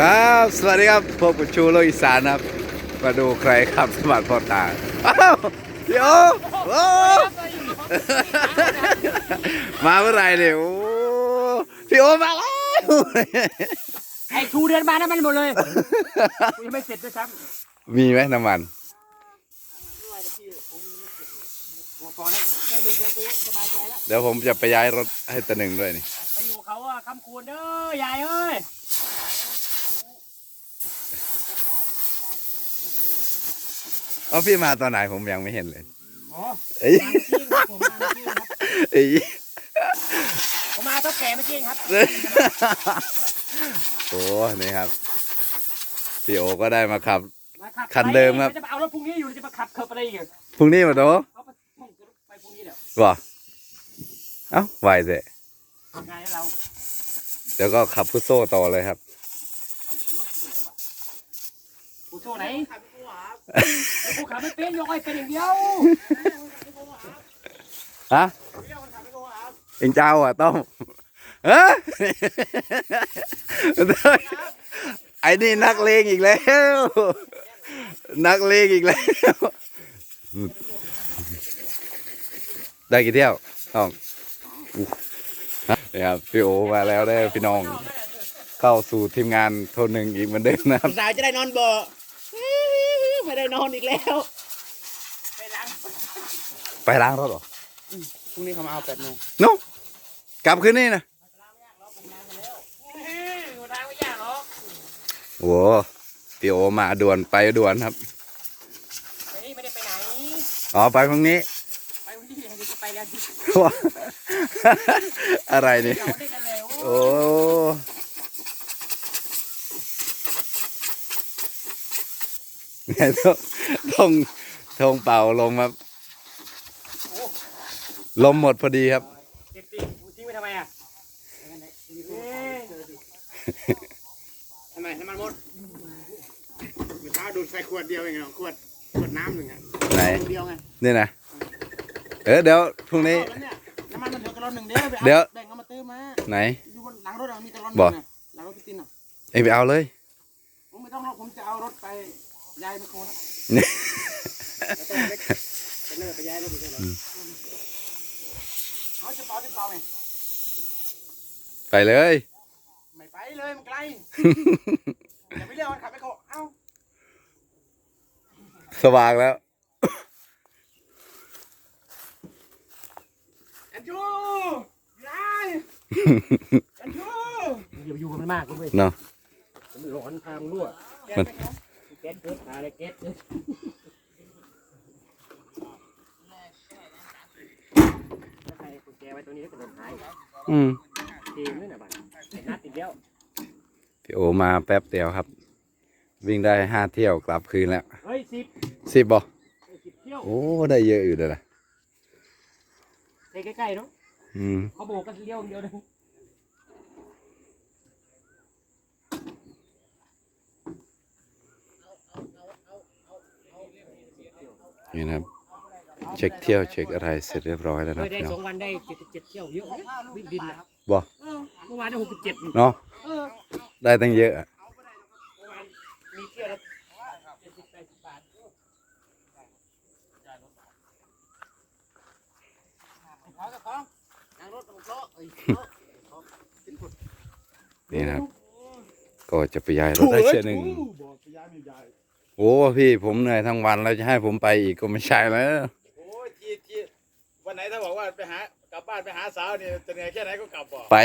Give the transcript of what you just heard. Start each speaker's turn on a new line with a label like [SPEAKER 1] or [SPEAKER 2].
[SPEAKER 1] ครับ สวัสดีครับพบกับชูโลกอีสานครับ มาดูใครขับสมาร์ทพอตาอ้าวพี่โอโอ้มาเมื่อไหรเนี่ยโอ้พี่โอมาแล้ว
[SPEAKER 2] ไอ้ชูเดินมาน้ำมันหมดเลยกูยังไม่เสร็จด้วยซ้
[SPEAKER 1] มีไหมน้ำมันำ
[SPEAKER 2] พอแล้วแค่ดูเดียวกูสบายใจแล้ว
[SPEAKER 1] เดี๋ยวผมจะไปย้ายรถให้ตะหนึ่งด้วยนี่
[SPEAKER 2] ไปอยู่เขาอะคำคูณเด้อยายเอ้ย
[SPEAKER 1] เอ๋อพี่มาตอนไหนผมยังไม่เห็นเลย
[SPEAKER 2] โอ้
[SPEAKER 1] เอ้ย
[SPEAKER 2] มาเมื่อกี้ครับผมมาเมื่อกี้ครับ
[SPEAKER 1] เอ้ย
[SPEAKER 2] ผมมาเท่าแก่เมื่อกี้ครับ
[SPEAKER 1] โอ้นี่ครับพี่โอก็ได้มาขับ
[SPEAKER 2] มาขับ
[SPEAKER 1] คันเดิมครับ
[SPEAKER 2] จะมาเอารถพรุ่งนี้อยู่จะมาขับเคิร์ฟอะไรอีก
[SPEAKER 1] พรุ่งนี้มาโต
[SPEAKER 2] เอาไปพุ่งไปพรุ่งนี้เดี๋ยว
[SPEAKER 1] บ่เอ้าไหวเส
[SPEAKER 2] ทำไงเรา
[SPEAKER 1] เดี๋ยวก็ขับพุทโซ่ต่อเลยครับ
[SPEAKER 2] เอารถไปไหนวะ กูโซ่ไหนกูขับไม่เป็นยกไอ้เป็นอย่างเดียว
[SPEAKER 1] ฮะเอ็งเจ้าอะต้อมเฮ้ยไอ้นี่นักเลงอีกแล้ว นักเลงอีกแล้ว ได้กี่เที่ยวต้องอู้ฮะนี่ครับพี่โอมาแล้วได้อพี่น้อง เข้าสู่ทีมงานโทนหนึ่งอีกเหมือนเดิมนะครับ
[SPEAKER 3] สาวจะได้นอนบ่ ไม่ได้นอนอีกแล้ว
[SPEAKER 2] ไปล้าง
[SPEAKER 1] ไปล้างรถเหรอ
[SPEAKER 3] พรุ่งนี้เขามาเอาแปดโมง
[SPEAKER 1] โนกลับคืนนี่นะ
[SPEAKER 2] เฮ้ยกูล้างไม่ยากหรอก
[SPEAKER 1] โว้พี่โอมาด่วนไปด่วนครับ
[SPEAKER 2] ไอ้นี่ไม่ได้ไปไหน
[SPEAKER 1] อ๋อไปพรุ่งนี้
[SPEAKER 2] ไปวันที่ไหนเดี๋ยวก็ไปแล้วที่
[SPEAKER 1] อะไรนี่
[SPEAKER 2] เดี๋ยวได้กันเลยโอ้
[SPEAKER 1] โอ้เนี่ย ต้องต้องต้องเป่าลมครับ ลมหมดพอดีครับ
[SPEAKER 2] เก็บสิกูทิ้งไว้ทำไมอะเอ๊ะ
[SPEAKER 3] ทำไมน้ำมันหมดเมื่อเช้าดูดใส่ขวดเดียวเองเหรอขวดขวดน้ำหนึ่งอะ
[SPEAKER 1] ไหน
[SPEAKER 3] เดียวไง
[SPEAKER 1] นี่นะเออเดี๋ยวพรุ่งนี้
[SPEAKER 3] แล้วเนี่ยน้ำมันมันเหลือกระลอนหนึ่งเดียวไปอา
[SPEAKER 1] เดี๋ยว
[SPEAKER 3] แบ่งเอามาเติมมา
[SPEAKER 1] ไหน
[SPEAKER 3] อยู่บนหลังรถอะมีกระลอนห
[SPEAKER 1] บ่
[SPEAKER 3] นึ่งอะหลังรถพี่ตินอะ
[SPEAKER 1] เอ็งไปเอาเลย
[SPEAKER 3] ผมไม่ต้องหรอกผมจะเอารถไป ย้ายไมโครนะจะเลิกไปย้ายรถอีกแล้วเหรอเอาจะเป่าจะเป่าไง
[SPEAKER 1] ไปเลย
[SPEAKER 3] ไม่ไปเลยมันไกลอย่าไปเรียกมันขับไมโครเอ้า
[SPEAKER 1] สว่างแล้ว
[SPEAKER 3] แอนจูยายแอนจู
[SPEAKER 2] อย่าไปอยู่กับมันมากกูเว้ย
[SPEAKER 1] เนาะ
[SPEAKER 2] มันร้อนทางรั่ว
[SPEAKER 1] มัน
[SPEAKER 2] แก๊สเกิดอะไรแก๊สเกิดถ้าใครกุญแจไว้ตรงนี้ก็จะโดนหาย
[SPEAKER 1] อืม
[SPEAKER 2] เกมด้วยนะบัดไอ้นัดติดเดียว
[SPEAKER 1] พี่โอมาแป๊บเดียวครับ วิ่งได้ห้าเที่ยวกลับคืนแล้ว
[SPEAKER 2] เฮ้ยสิบ
[SPEAKER 1] สิบบ่
[SPEAKER 2] เฮ้ยสิบเที่ยว
[SPEAKER 1] โอ้ได้เยอะอยู่เลยนะ
[SPEAKER 2] ใกล้ๆเนาะ
[SPEAKER 1] อืม
[SPEAKER 2] เขาโบกกันเลี้ยวอย่างเดียวเล
[SPEAKER 1] นี่นะครับ เช็คเที่ยวเช็คอะไรเสร็จเรียบร้อยแล้ว
[SPEAKER 2] เค
[SPEAKER 1] นะ
[SPEAKER 2] ยได้
[SPEAKER 1] พี่น้
[SPEAKER 2] ส
[SPEAKER 1] อ
[SPEAKER 2] องงวันได้เจ็ดสิบเจ็ดเที่ยวเยอะนะวิ่งดินนะ
[SPEAKER 1] บ่
[SPEAKER 2] เมื่อวานได้หกสิบเจ็ด
[SPEAKER 1] เนาะ
[SPEAKER 2] เออ
[SPEAKER 1] ได้ตั้งเยอะอะ
[SPEAKER 2] เมื่อวานมีเที่ยวละเจ็ดสิบแปดสิบบาท
[SPEAKER 3] ขอเจ้าของยางรถของโต๊ะเอ้ย
[SPEAKER 1] นี่นะครับ ก็จะไปย้ายรถได้เชือหนึ่ง โอ้พี่ผมเหนื่อยทั้งวันแล้วจะให้ผมไปอีกก็ไม่ใช่แล้ว
[SPEAKER 4] โอ้ยทีทีวันไหนถ้าบอกว่าไปหากลับบ้านไปหาสาวเนี่ยจะเหนื่อยแค่ไหนก็กลับบ่
[SPEAKER 1] ไป